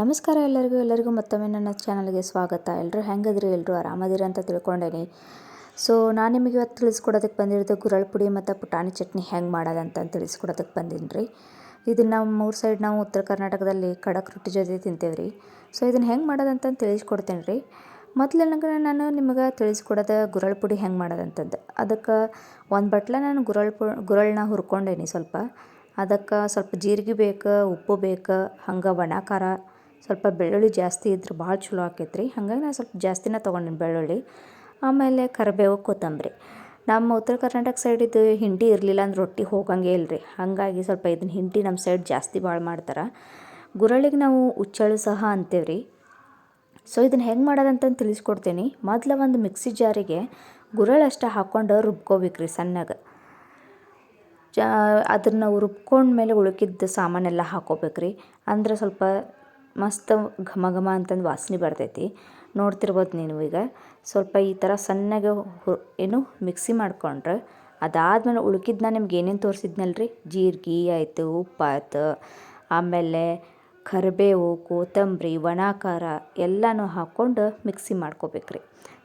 ನಮಸ್ಕಾರ ಎಲ್ಲರಿಗೂ ಎಲ್ಲರಿಗೂ ಮತ್ತೊಮ್ಮೆ ನನ್ನ ಚಾನಲ್ಗೆ ಸ್ವಾಗತ. ಎಲ್ಲರೂ ಹೆಂಗದ್ರಿ? ಎಲ್ಲರೂ ಆರಾಮದಿರಿ ಅಂತ ತಿಳ್ಕೊಂಡೇನಿ. ಸೊ ನಾನು ನಿಮಗೆ ಇವತ್ತು ತಿಳಿಸ್ಕೊಡೋದಕ್ಕೆ ಬಂದಿರೋದು ಗುರಳ್ ಪುಡಿ ಮತ್ತು ಪುಟಾಣಿ ಚಟ್ನಿ ಹೆಂಗೆ ಮಾಡೋದಂತ ತಿಳಿಸ್ಕೊಡೋದಕ್ಕೆ ಬಂದೀನಿ ರೀ ಇದನ್ನು ನಾವು ಮೂರು ಸೈಡ್ ನಾವು ಉತ್ತರ ಕರ್ನಾಟಕದಲ್ಲಿ ಖಡಕ್ ರೊಟ್ಟಿ ಜೊತೆ ತಿಂತೇವೆ ರೀ ಸೊ ಇದನ್ನು ಹೆಂಗೆ ಮಾಡೋದಂತ ತಿಳಿಸ್ಕೊಡ್ತೇನೆ ರೀ ಮೊದಲನೇಗೆ ನಾನು ನಿಮಗೆ ತಿಳಿಸ್ಕೊಡೋದು ಗುರಳ್ ಪುಡಿ ಹೆಂಗೆ ಮಾಡೋದಂತಂದು. ಅದಕ್ಕೆ ಒಂದು ಬಟ್ಲ ನಾನು ಗುರಳ್ ಪು ಗುರಳನ್ನ ಹುರ್ಕೊಂಡೇನಿ ಸ್ವಲ್ಪ. ಅದಕ್ಕೆ ಸ್ವಲ್ಪ ಜೀರಿಗೆ ಬೇಕು, ಉಪ್ಪು ಬೇಕು, ಹಂಗೆ ಒಣ ಖಾರ ಸ್ವಲ್ಪ ಬೆಳ್ಳುಳ್ಳಿ ಜಾಸ್ತಿ ಇದ್ರೆ ಭಾಳ ಚಲೋ ಆಕೈತೆ ರೀ ಹಾಗಾಗಿ ನಾನು ಸ್ವಲ್ಪ ಜಾಸ್ತಿನೇ ತೊಗೊಂಡಿನಿ ಬೆಳ್ಳುಳ್ಳಿ. ಆಮೇಲೆ ಕರಿಬೇವು, ಕೊತ್ತಂಬರಿ. ನಮ್ಮ ಉತ್ತರ ಕರ್ನಾಟಕ ಸೈಡಿದ್ದು ಹಿಂಡಿ ಇರಲಿಲ್ಲ ಅಂದ್ರೆ ರೊಟ್ಟಿ ಹೋಗಂಗೆ ಇಲ್ರಿ. ಹಾಗಾಗಿ ಸ್ವಲ್ಪ ಇದನ್ನ ಹಿಂಡಿ ನಮ್ಮ ಸೈಡ್ ಜಾಸ್ತಿ ಭಾಳ ಮಾಡ್ತಾರೆ. ಗುರಳಿಗೆ ನಾವು ಉಚ್ಚಳು ಸಹ ಅಂತೇವೆ ರೀ ಸೊ ಇದನ್ನು ಹೆಂಗೆ ಮಾಡೋದಂತಂದು ತಿಳಿಸ್ಕೊಡ್ತೀನಿ. ಮೊದಲು ಒಂದು ಮಿಕ್ಸಿ ಜಾರಿಗೆ ಗುರಳಷ್ಟು ಹಾಕ್ಕೊಂಡು ರುಬ್ಕೋಬೇಕು ರೀ ಸಣ್ಣಗೆ. ಜಾ, ಅದನ್ನು ರುಬ್ಕೊಂಡ್ಮೇಲೆ ಉಳುಕಿದ್ದ ಸಾಮಾನೆಲ್ಲ ಹಾಕೋಬೇಕು ರೀ ಅಂದ್ರೆ ಸ್ವಲ್ಪ ಮಸ್ತ್ ಘಮ ಘಮ ಅಂತಂದು ವಾಸನೆ ಬರ್ತೈತಿ. ನೋಡ್ತಿರ್ಬೋದು ನೀವು ಈಗ. ಸ್ವಲ್ಪ ಈ ಥರ ಸಣ್ಣಗೆ ಏನು ಮಿಕ್ಸಿ ಮಾಡಿಕೊಂಡ್ರೆ ಅದಾದ್ಮೇಲೆ ನಾನು ನಿಮ್ಗೆ ಏನೇನು ತೋರಿಸಿದ್ನಲ್ಲ ರೀ ಜೀರ್ಗೆ ಆಯಿತು ಉಪ್ಪು ಆಯ್ತು ಆಮೇಲೆ ಕರಿಬೇವು, ಕೊತ್ತಂಬರಿ ಒಣ ಖಾರ ಎಲ್ಲನೂ ಹಾಕ್ಕೊಂಡು ಮಿಕ್ಸಿ ಮಾಡ್ಕೋಬೇಕು ರೀ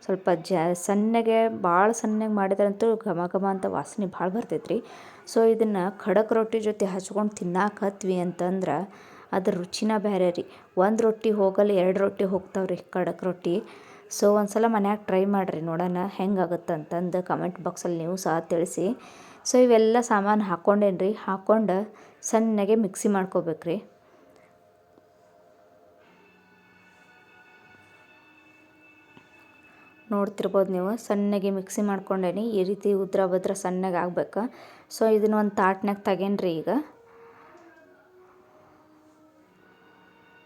ಸ್ವಲ್ಪ ಜ, ಸಣ್ಣಗೆ ಭಾಳ ಸಣ್ಣಗೆ ಮಾಡಿದ್ರಂತೂ ಘಮ ಘಮ ಅಂತ ವಾಸನೆ ಭಾಳ ಬರ್ತೈತೆ ರೀ ಸೊ, ಇದನ್ನು ಖಡಕ್ ರೊಟ್ಟಿ ಜೊತೆ ಹಚ್ಕೊಂಡು ತಿನ್ನಾಕತ್ವಿ ಅಂತಂದ್ರೆ ಅದ್ರ ರುಚಿನ ಬೇರೆ ರೀ. ಒಂದು ರೊಟ್ಟಿ ಹೋಗಲ್ಲ ಎರಡು ರೊಟ್ಟಿ ಹೋಗ್ತಾವೆ ರೀ ಖಡಕ್ ರೊಟ್ಟಿ. ಸೊ ಒಂದು ಸಲ ಮನ್ಯಾಗ ಟ್ರೈ ಮಾಡಿರಿ ನೋಡೋಣ ಹೆಂಗಾಗುತ್ತೆ ಅಂತಂದು ಕಮೆಂಟ್ ಬಾಕ್ಸಲ್ಲಿ ನೀವು ಸಹ ತಿಳಿಸಿ. ಸೊ ಇವೆಲ್ಲ ಸಾಮಾನು ಹಾಕ್ಕೊಂಡೇನು ರೀ? ಹಾಕ್ಕೊಂಡು ಸಣ್ಣಗೆ ಮಿಕ್ಸಿ ಮಾಡ್ಕೋಬೇಕು ರೀ. ನೋಡ್ತಿರ್ಬೋದು ನೀವು ಸಣ್ಣಗೆ ಮಿಕ್ಸಿ ಮಾಡ್ಕೊಂಡೇನಿ. ಈ ರೀತಿ ಉದ್ರ ಬದ್ರ ಸಣ್ಣಗೆ ಆಗ್ಬೇಕು. ಸೊ ಇದನ್ನ ಒಂದು ತಾಟ್ನಾಗ ತಗೇನ್ರಿ ಈಗ.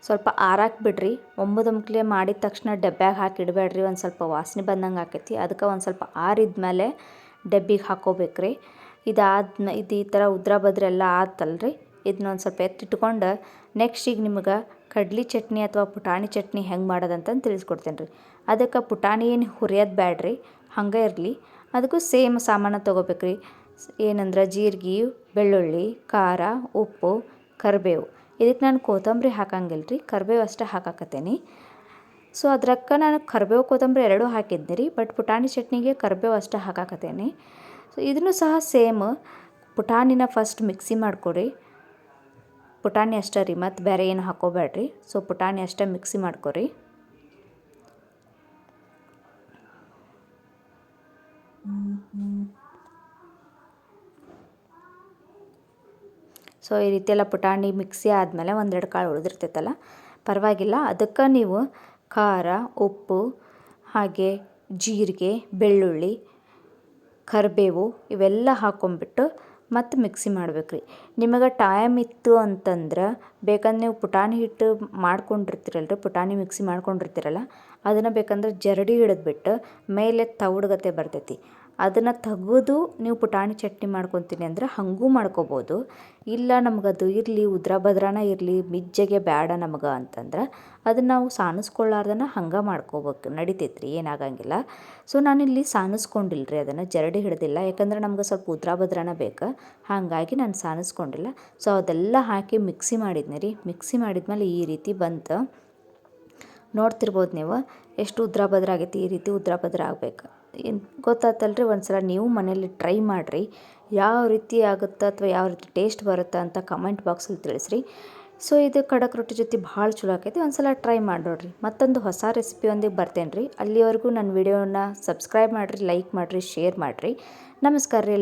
ಸ್ವಲ್ಪ ಆರಾಕ್ ಬಿಡ್ರಿ. ಒಂಬುದಮ್ಕ್ಲೆ ಮಾಡಿದ ತಕ್ಷಣ ಡಬ್ಬ್ಯಾಗ ಹಾಕಿ ಇಡಬೇಡ್ರಿ ಒಂದು ಸ್ವಲ್ಪ ವಾಸನೆ ಬಂದಂಗೆ ಆಕೈತಿ. ಅದಕ್ಕೆ ಒಂದು ಸ್ವಲ್ಪ ಆರಿದ ಮೇಲೆ ಡಬ್ಬಿಗೆ ಹಾಕೋಬೇಕ್ರಿ. ಇದಾದ ಇದು ಈ ಥರ ಉದ್ರ ಬದ್ರೆ ಎಲ್ಲ ಆತಲ್ರಿ. ಇದನ್ನ ಒಂದು ಸ್ವಲ್ಪ ಎತ್ತಿಟ್ಕೊಂಡು ನೆಕ್ಸ್ಟ್ ಈಗ ನಿಮ್ಗೆ ಕಡ್ಲಿ ಚಟ್ನಿ ಅಥವಾ ಪುಟಾಣಿ ಚಟ್ನಿ ಹೆಂಗೆ ಮಾಡೋದಂತಂದು ತಿಳಿಸ್ಕೊಡ್ತೇನೆ ರೀ ಅದಕ್ಕೆ ಪುಟಾಣಿ ಏನು ಹುರಿಯೋದು ಬ್ಯಾಡ್ರಿ. ಹಂಗೆ ಇರಲಿ. ಅದಕ್ಕೂ ಸೇಮ್ ಸಾಮಾನು ತೊಗೋಬೇಕ್ರಿ. ಏನಂದ್ರೆ ಜೀರಿಗೆ, ಬೆಳ್ಳುಳ್ಳಿ, ಖಾರ, ಉಪ್ಪು, ಕರಿಬೇವು. ಇದಕ್ಕೆ ನಾನು ಕೊತ್ತಂಬರಿ ಹಾಕಂಗಿಲ್ಲ ರೀ, ಕರಿಬೇವು ಅಷ್ಟೇ ಹಾಕಾಕತ್ತೇನಿ. ಸೊ ಅದ್ರಕ್ಕ ನಾನು ಕರಿಬೇವು, ಕೊತ್ತಂಬರಿ ಎರಡೂ ಹಾಕಿದ್ದೆ ರೀ ಬಟ್ ಪುಟಾಣಿ ಚಟ್ನಿಗೆ ಕರಿಬೇವು ಅಷ್ಟೇ ಹಾಕಾಕತ್ತೇನಿ. ಸೊ ಇದನ್ನು ಸಹ ಸೇಮ್ ಪುಟಾಣಿನ ಫಸ್ಟ್ ಮಿಕ್ಸಿ ಮಾಡ್ಕೊರಿ ಪುಟಾಣಿ ಅಷ್ಟೇ ರೀ, ಮತ್ತು ಬೇರೆ ಏನು ಹಾಕೋಬೇಡ್ರಿ. ಸೊ ಪುಟಾಣಿ ಅಷ್ಟೇ ಮಿಕ್ಸಿ ಮಾಡ್ಕೊರಿ ಸೊ ಈ ರೀತಿ ಎಲ್ಲ ಪುಟಾಣಿ ಮಿಕ್ಸಿ ಆದಮೇಲೆ ಒಂದೆರಡು ಕಾಳು ಉಳಿದಿರ್ತೈತಲ್ಲ, ಪರವಾಗಿಲ್ಲ. ಅದಕ್ಕೆ ನೀವು ಖಾರ, ಉಪ್ಪು, ಹಾಗೆ ಜೀರಿಗೆ, ಬೆಳ್ಳುಳ್ಳಿ, ಕರಿಬೇವು ಇವೆಲ್ಲ ಹಾಕೊಂಬಿಟ್ಟು ಮತ್ತು ಮಿಕ್ಸಿ ಮಾಡ್ಬೇಕು ರೀ ನಿಮಗೆ ಟೈಮ್ ಇತ್ತು ಅಂತಂದ್ರೆ ಬೇಕಂದ್ರೆ ನೀವು ಪುಟಾಣಿ ಹಿಟ್ಟು ಮಾಡ್ಕೊಂಡಿರ್ತೀರಲ್ಲ ರೀ ಪುಟಾಣಿ ಮಿಕ್ಸಿ ಮಾಡ್ಕೊಂಡಿರ್ತೀರಲ್ಲ, ಅದನ್ನು ಬೇಕಂದ್ರೆ ಜರಡಿ ಹಿಡಿದ್ಬಿಟ್ಟು ಮೇಲೆ ತೌಡ್ಗತೆ ಬರ್ತೈತಿ. ಅದನ್ನು ತೆಗೆದು ನೀವು ಪುಟಾಣಿ ಚಟ್ನಿ ಮಾಡ್ಕೊತೀನಿ ಅಂದ್ರೆ ಹಾಗೂ ಮಾಡ್ಕೊಬೋದು. ಇಲ್ಲ ನಮಗದು ಇರಲಿ, ಉದ್ರ ಭದ್ರಾನ ಇರಲಿ, ಮಿಜ್ಜಿಗೆ ಬೇಡ ನಮಗೆ ಅಂತಂದ್ರೆ ಅದನ್ನು ನಾವು ಸಾನಿಸ್ಕೊಳ್ಳಾರ್ದನ ಹಂಗೆ ಮಾಡ್ಕೋಬೇಕು. ನಡಿತೈತೆ ಏನಾಗಂಗಿಲ್ಲ. ಸೊ ನಾನಿಲ್ಲಿ ಸಾನಿಸ್ಕೊಂಡಿಲ್ಲ ರೀ ಅದನ್ನು, ಜರಡಿ ಹಿಡ್ದಿಲ್ಲ. ಯಾಕಂದ್ರೆ ನಮ್ಗೆ ಸ್ವಲ್ಪ ಉದ್ರ ಭದ್ರಾನ ಬೇಕು. ಹಾಗಾಗಿ ನಾನು ಸಾನಿಸ್ಕೊಂಡಿಲ್ಲ. ಸೊ ಅದೆಲ್ಲ ಹಾಕಿ ಮಿಕ್ಸಿ ಮಾಡಿದ್ನಿ ರೀ. ಮಿಕ್ಸಿ ಮಾಡಿದ್ಮೇಲೆ ಈ ರೀತಿ ಬಂತು. ನೋಡ್ತಿರ್ಬೋದು ನೀವು, ಎಷ್ಟು ಉದ್ರ ಭದ್ರ ಆಗೈತಿ, ಈ ರೀತಿ ಉದ್ರ ಭದ್ರ ಆಗ್ಬೇಕು. ಗೊತ್ತಾತಲ್ರಿ ಒಂದು ಸಲ ನೀವು ಮನೇಲಿ ಟ್ರೈ ಮಾಡಿರಿ. ಯಾವ ರೀತಿ ಆಗುತ್ತೆ ಅಥವಾ ಯಾವ ರೀತಿ ಟೇಸ್ಟ್ ಬರುತ್ತೆ ಅಂತ ಕಮೆಂಟ್ ಬಾಕ್ಸಲ್ಲಿ ತಿಳಿಸ್ರಿ. ಸೊ, ಇದು ಖಡಕ್ ರೊಟ್ಟಿ ಜೊತೆ ಭಾಳ ಚಲೋ ಆಕೈತಿ. ಒಂದು ಸಲ ಟ್ರೈ ಮಾಡಿ ನೋಡಿರಿ ಮತ್ತೊಂದು ಹೊಸ ರೆಸಿಪಿಯೊಂದಿಗೆ ಬರ್ತೇನೆ ರೀ ಅಲ್ಲಿವರೆಗೂ ನನ್ನ ವಿಡಿಯೋನ ಸಬ್ಸ್ಕ್ರೈಬ್ ಮಾಡಿರಿ, ಲೈಕ್ ಮಾಡಿರಿ, ಶೇರ್ ಮಾಡಿರಿ. ನಮಸ್ಕಾರ ರೀ